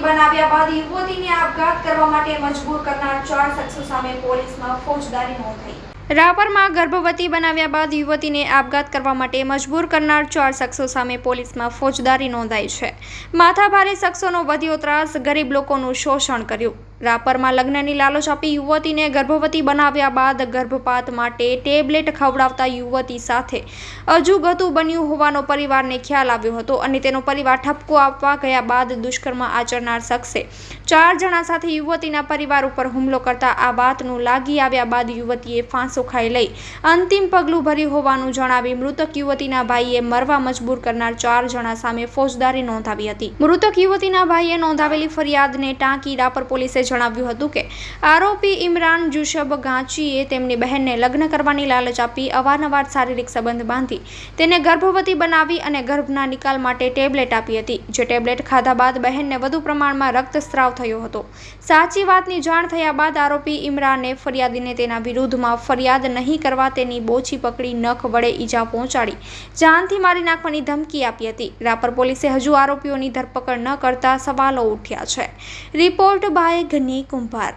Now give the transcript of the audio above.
નિશાનેથી બનાવ્યા બાદ યુવતીને આપઘાત કરવા માટે મજબૂર કરનાર ચાર શખ્સો સામે પોલીસમાં ફોજદારી નોંધ થઈ રાપરમાં ગર્ભવતી બનાવ્યા બાદ યુવતીને આપઘાત કરવા માટે મજબૂર કરનાર ચાર શખ્સો સામે પોલીસમાં ફોજદારી નોંધાઈ છે. માથાભારે શખ્સોનો વધ્યો ત્રાસ, ગરીબ લોકોનું શોષણ કર્યું. રાપરમાં લગ્નની લાલચ આપી યુવતીને ગર્ભવતી બનાવ્યા બાદ ગર્ભપાત માટે ટેબ્લેટ ખવડાવતા યુવતી સાથે અજુગતું બન્યું હોવાનો પરિવારને ખ્યાલ આવ્યો હતો અને તેનો પરિવાર ઠપકો આપવા ગયા બાદ દુષ્કર્મ આચરનાર શખ્સે ચાર જણા સાથે યુવતીના પરિવાર ઉપર હુમલો કરતા આ વાતનું લાગી આવ્યા બાદ યુવતીએ ફાંસો ખાઈ લઈ અંતિમ પગલું ભર્યું હોવાનું જણાવી મૃતક યુવતીના ભાઈએ મરવા મજબૂર કરનાર ચાર જણા સામે ફોજદારી નોંધાવી હતી. મૃતક યુવતીના ભાઈએ નોંધાવેલી ફરિયાદને ટાંકી રાપર પોલીસે જણાવ્યું હતું કે આરોપી ઇમરાન જુશબ ગાંચીએ તેમની બહેનને લગ્ન કરવાની લાલચ આપી અવારનવાર શારીરિક સંબંધ બાંધી તેને ગર્ભવતી બનાવી અને ગર્ભના નિકાલ માટે ટેબ્લેટ આપી હતી. જે ટેબ્લેટ ખાધા બાદ બહેનને વધુ પ્રમાણમાં રક્તસ્રાવ થયો હતો. સાચી વાતની જાણ થયા બાદ આરોપી ઇમરાને ફરિયાદીને તેના વિરુદ્ધમાં ફરિયાદ નહીં કરવા તેની બોછી પકડી નખ વડે ઈજા પહોંચાડી, જાનથી મારી નાખવાની ધમકી આપી હતી. રાપર પોલીસે હજુ આરોપીઓની ધરપકડ ન કરતા સવાલો ઉઠ્યા છે. રિપોર્ટ બાય ઘની કુંભાર